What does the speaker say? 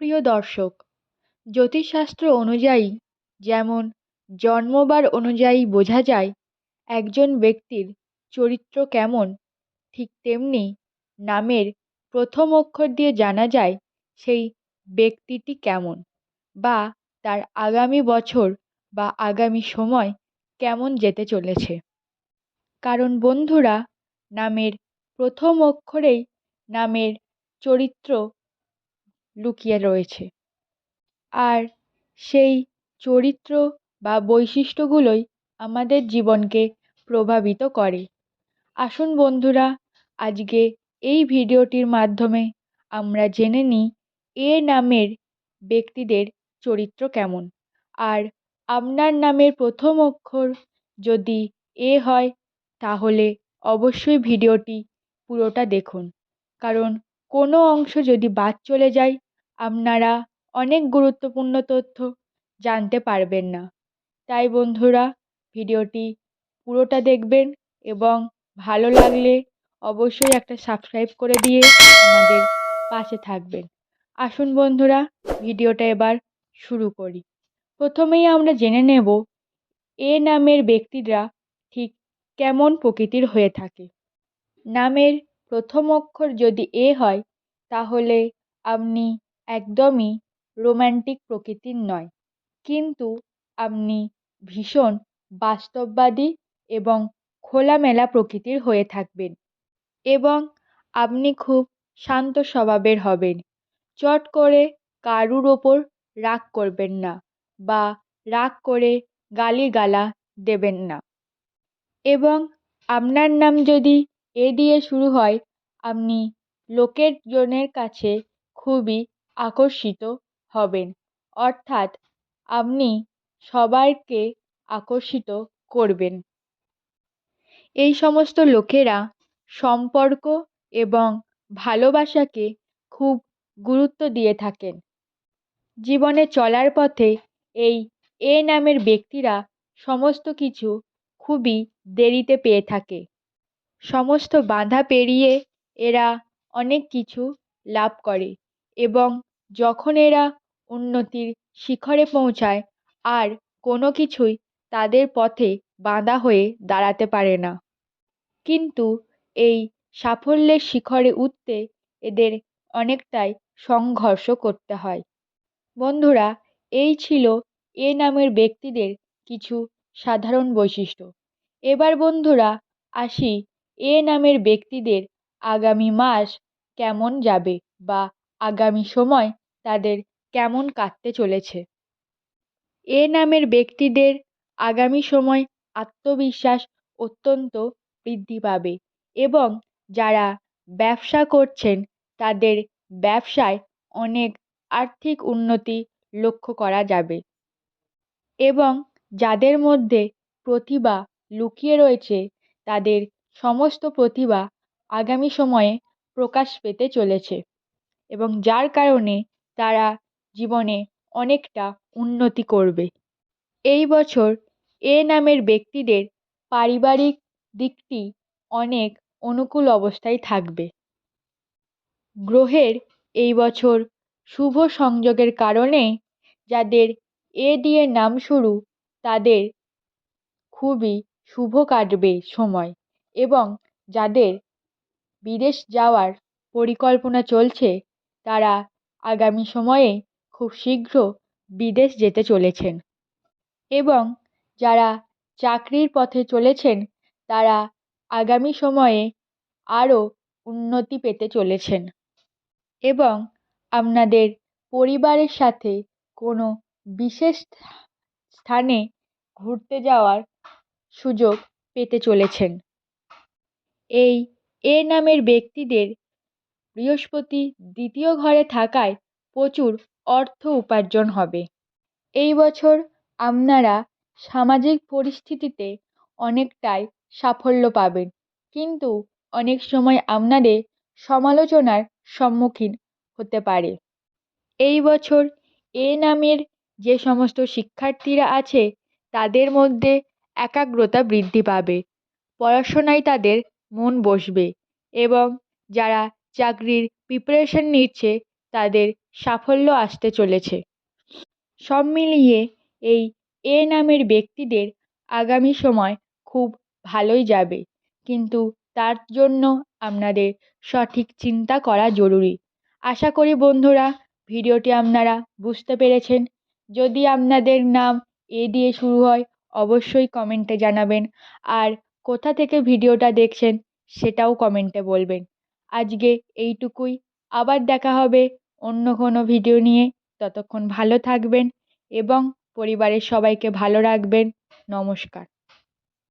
প্রিয় দর্শক, জ্যোতিষশাস্ত্র অনুযায়ী যেমন জন্মবার অনুযায়ী বোঝা যায় একজন ব্যক্তির চরিত্র কেমন, ঠিক তেমনি নামের প্রথম অক্ষর দিয়ে জানা যায় সেই ব্যক্তিটি কেমন বা তার আগামী বছর বা আগামী সময় কেমন যেতে চলেছে। কারণ বন্ধুরা, নামের প্রথম অক্ষরেই নামের চরিত্র লুকিয়ে রয়েছে। আর সেই চরিত্র বা বৈশিষ্ট্যগুলোই আমাদের জীবনকে প্রভাবিত করে। আসুন বন্ধুরা, আজকে এই ভিডিওটির মাধ্যমে আমরা জেনে নিই এ নামের ব্যক্তিদের চরিত্র কেমন। আর আপনার নামের প্রথম অক্ষর যদি এ হয়, তাহলে অবশ্যই ভিডিওটি পুরোটা দেখুন। কারণ কোনো অংশ যদি বাদ চলে যায় আপনারা অনেক গুরুত্বপূর্ণ তথ্য জানতে পারবেন না। তাই বন্ধুরা, ভিডিওটি পুরোটা দেখবেন এবং ভালো লাগলে অবশ্যই একটা সাবস্ক্রাইব করে দিয়ে আমাদের পাশে থাকবেন। আসুন বন্ধুরা, ভিডিওটা এবার শুরু করি। প্রথমেই আমরা জেনে নেব এ নামের ব্যক্তিরা ঠিক কেমন প্রকৃতির হয়ে থাকে। নামের প্রথম অক্ষর যদি এ হয়, তাহলে আপনি একদমই রোম্যান্টিক প্রকৃতির নয়। কিন্তু আপনি ভীষণ বাস্তববাদী এবং খোলামেলা প্রকৃতির হয়ে থাকবেন এবং আপনি খুব শান্ত স্বভাবের হবেন। চট করে কারুর ওপর রাগ করবেন না বা রাগ করে গালিগালা দেবেন না। এবং আপনার নাম যদি এ দিয়ে শুরু হয়, আপনি লোকের জনের কাছে খুবই আকর্ষিত হবেন। অর্থাৎ আপনি সবাইকে আকর্ষিত করবেন। এই সমস্ত লোকেরা সম্পর্ক এবং ভালোবাসাকে খুব গুরুত্ব দিয়ে থাকেন। জীবনে চলার পথে এই এ নামের ব্যক্তিরা সমস্ত কিছু খুবই দেরিতে পেয়ে থাকে। সমস্ত বাধা পেরিয়ে এরা অনেক কিছু লাভ করে এবং যখন এরা উন্নতির শিখরে পৌঁছায়, আর কোনো কিছুই তাদের পথে বাধা হয়ে দাঁড়াতে পারে না। কিন্তু এই সাফল্যের শিখরে উঠতে এদের অনেকটাই সংঘর্ষ করতে হয়। বন্ধুরা, এই ছিল এ নামের ব্যক্তিদের কিছু সাধারণ বৈশিষ্ট্য। এবার বন্ধুরা, আসি এ নামের ব্যক্তিদের আগামী মাস কেমন যাবে বা আগামী সময় তাদের কেমন কাটতে চলেছে। এ নামের ব্যক্তিদের আগামী সময় আত্মবিশ্বাস অত্যন্ত বৃদ্ধি পাবে এবং যারা ব্যবসা করছেন, তাদের ব্যবসায় অনেক আর্থিক উন্নতি লক্ষ্য করা যাবে। এবং যাদের মধ্যে প্রতিভা লুকিয়ে রয়েছে, তাদের সমস্ত প্রতিভা আগামী সময়ে প্রকাশ পেতে চলেছে। এবং যার কারণে তারা জীবনে অনেকটা উন্নতি করবে। এই বছর এ নামের ব্যক্তিদের পারিবারিক দিকটি অনেক অনুকূল অবস্থায় থাকবে। গ্রহের এই বছর শুভ সংযোগের কারণে যাদের এ দিয়ে নাম শুরু, তাদের খুবই শুভ কাটবে সময় এবং যাদের বিদেশ যাওয়ার পরিকল্পনা চলছে, তারা আগামী সময়ে খুব শীঘ্র বিদেশ যেতে চলেছেন। এবং যারা চাকরির পথে চলেছেন, তারা আগামী সময়ে আরও উন্নতি পেতে চলেছেন। এবং আপনাদের পরিবারের সাথে কোনো বিশেষ স্থানে ঘুরতে যাওয়ার সুযোগ পেতে চলেছেন। এই এ নামের ব্যক্তিদের বৃহস্পতি দ্বিতীয় ঘরে থাকায় প্রচুর অর্থ উপার্জন হবে। এই বছর আপনারা সামাজিক পরিস্থিতিতে অনেকটাই সাফল্য পাবেন। কিন্তু অনেক সময় আপনাদের সমালোচনার সম্মুখীন হতে পারে। এই বছর এ নামের যে সমস্ত শিক্ষার্থীরা আছে, তাদের মধ্যে একাগ্রতা বৃদ্ধি পাবে। পড়াশোনায় তাদের মন বসবে এবং যারা চাকরির প্রিপারেশন নিচ্ছে, তাদের সাফল্য আসতে চলেছে। সব মিলিয়ে এই এ নামের ব্যক্তিদের আগামী সময় খুব ভালোই যাবে, কিন্তু তার জন্য আপনাদের সঠিক চিন্তা করা জরুরি। আশা করি বন্ধুরা, ভিডিওটি আপনারা বুঝতে পেরেছেন। যদি আপনাদের নাম এ দিয়ে শুরু হয়, অবশ্যই কমেন্টে জানাবেন। আর কোথা থেকে ভিডিওটা দেখছেন, সেটাও কমেন্টে বলবেন। আজকে এইটুকুই। আবার দেখা হবে অন্য কোনো ভিডিও নিয়ে। ততক্ষণ ভালো থাকবেন এবং পরিবারের সবাইকে ভালো রাখবেন। নমস্কার।